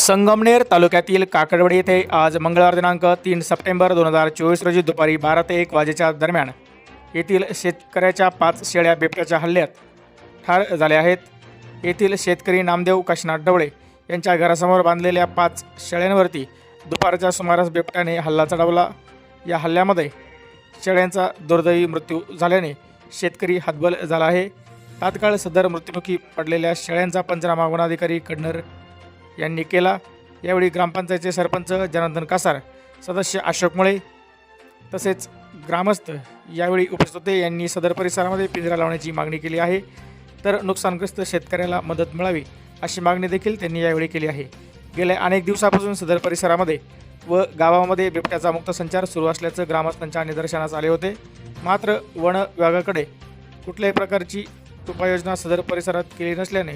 संगमनेर तालुक्यातील काकडवाडी येथे आज मंगळवार दिनांक तीन सप्टेंबर दोन हजार चोवीस रोजी दुपारी बारा ते एक वाजेच्या दरम्यान येथील शेतकऱ्याच्या पाच शेळ्या बिबट्याच्या हल्ल्यात ठार झाल्या आहेत. येथील शेतकरी नामदेव काशीनाथ डवळे यांच्या घरासमोर बांधलेल्या पाच शेळ्यांवरती दुपारच्या सुमारास बिबट्याने हल्ला चढवला. या हल्ल्यामध्ये शेळ्यांचा दुर्दैवी मृत्यू झाल्याने शेतकरी हतबल झाला आहे. तात्काळ सदर मृत्युमुखी पडलेल्या शेळ्यांचा पंचनामा वनाधिकारी कडनर यांनी केला. यावेळी ग्रामपंचायतचे सरपंच जनार्दन कासार सदस्य अशोक मुळे तसेच ग्रामस्थ यावेळी उपस्थित होते. यांनी सदर परिसरामध्ये पिंजरा लावण्याची मागणी केली आहे. तर नुकसानग्रस्त शेतकऱ्याला मदत मिळावी अशी मागणी देखील त्यांनी यावेळी केली आहे. गेल्या अनेक दिवसापासून सदर परिसरामध्ये व गावामध्ये बिबट्याचा मुक्त संचार सुरू असल्याचं ग्रामस्थांच्या निदर्शनास आले होते. मात्र वन विभागाकडे कुठल्याही प्रकारची उपाययोजना सदर परिसरात केली नसल्याने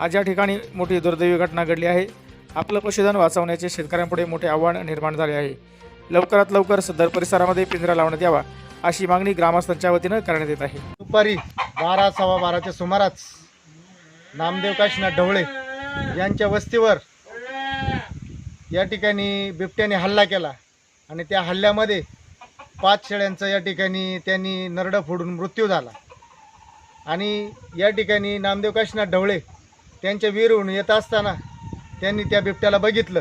आज या ठिकाणी मोठी दुर्दैवी घटना घडली आहे. आपलं पशुधन वाचवण्याचे शेतकऱ्यांपुढे मोठे आव्हान निर्माण झाले आहे. लवकरात लवकर सदर परिसरामध्ये पिंजरा लावण्यात यावा अशी मागणी ग्रामस्थांच्या वतीनं करण्यात येत आहे. दुपारी बारा सव्वा बाराच्या सुमारास नामदेव काशीनाथ ढवळे यांच्या वस्तीवर या ठिकाणी बिबट्याने हल्ला केला आणि त्या हल्ल्यामध्ये पाच शेळ्यांचा या ठिकाणी त्यांनी नरडं फोडून मृत्यू झाला. आणि या ठिकाणी नामदेव काशीनाथ ढवळे त्यांच्या विहिरून येत असताना त्यांनी त्या बिबट्याला बघितलं.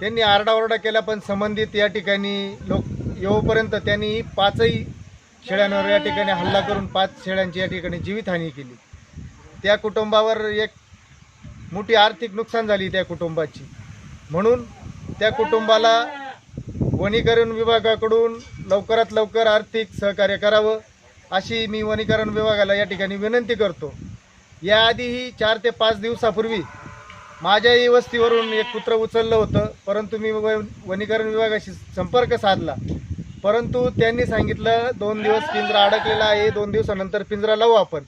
त्यांनी आरडाओरडा केला पण संबंधित या ठिकाणी लोक येऊपर्यंत त्यांनी पाचही शेळ्यांवर या ठिकाणी हल्ला करून पाच शेळ्यांची या ठिकाणी जीवितहानी केली. त्या कुटुंबावर एक मोठी आर्थिक नुकसान झाली त्या कुटुंबाची. म्हणून त्या कुटुंबाला वनीकरण विभागाकडून लवकरात लवकर आर्थिक सहकार्य करावं अशी मी वनीकरण विभागाला या ठिकाणी विनंती करतो. याआधीही चार ते पाच दिवसापूर्वी माझ्याही वस्तीवरून एक कुत्रं उचललं होतं. परंतु मी व वनीकरण विभागाशी संपर्क साधला. परंतु त्यांनी सांगितलं दोन दिवस पिंजरा अडकलेला आहे. दोन दिवसानंतर पिंजरा लावू आपण.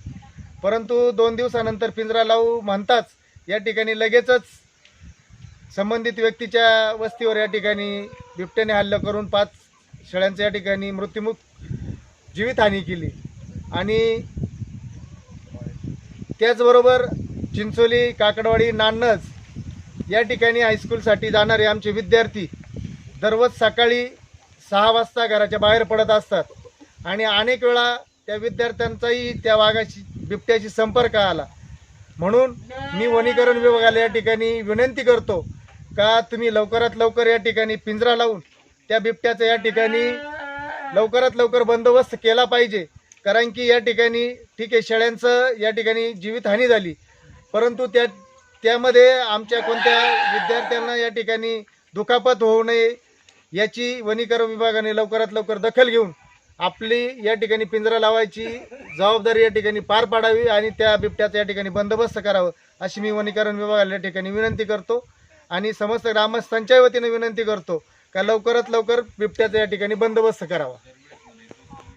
परंतु दोन दिवसानंतर पिंजरा लावू म्हणताच या ठिकाणी लगेचच संबंधित व्यक्तीच्या वस्तीवर या ठिकाणी बिबट्याने हल्ला करून पाच शेळ्यांच्या या ठिकाणी मृत्युमुख जीवितहानी केली. आणि त्याचबरोबर चिंचोली काकडवाडी नान्नज या ठिकाणी हायस्कूलसाठी जाणारे आमचे विद्यार्थी दररोज सकाळी सहा वाजता घराच्या बाहेर पडत असतात. आणि अनेक वेळा त्या विद्यार्थ्यांचाही त्या वाघाशी बिबट्याशी संपर्क आला. म्हणून मी वनीकरण विभागाला या ठिकाणी विनंती करतो का तुम्ही लवकरात लवकर या ठिकाणी पिंजरा लावून त्या बिबट्याचा या ठिकाणी लवकरात लवकर बंदोबस्त केला पाहिजे. कारण की या ठिकाणी ठीक आहे शेळ्यांचं या ठिकाणी जीवितहानी झाली. परंतु त्या त्यामध्ये आमच्या कोणत्या विद्यार्थ्यांना या ठिकाणी दुखापत होऊ नये याची वनीकरण विभागाने लवकरात लवकर दखल घेऊन आपली या ठिकाणी पिंजरा लावायची जबाबदारी या ठिकाणी पार पाडावी आणि त्या बिबट्याचा या ठिकाणी बंदोबस्त करावं अशी मी वनीकरण विभागाला या ठिकाणी विनंती करतो आणि समस्त ग्रामस्थांच्या वतीने विनंती करतो का लवकरात लवकर बिबट्याचा या ठिकाणी बंदोबस्त करावा.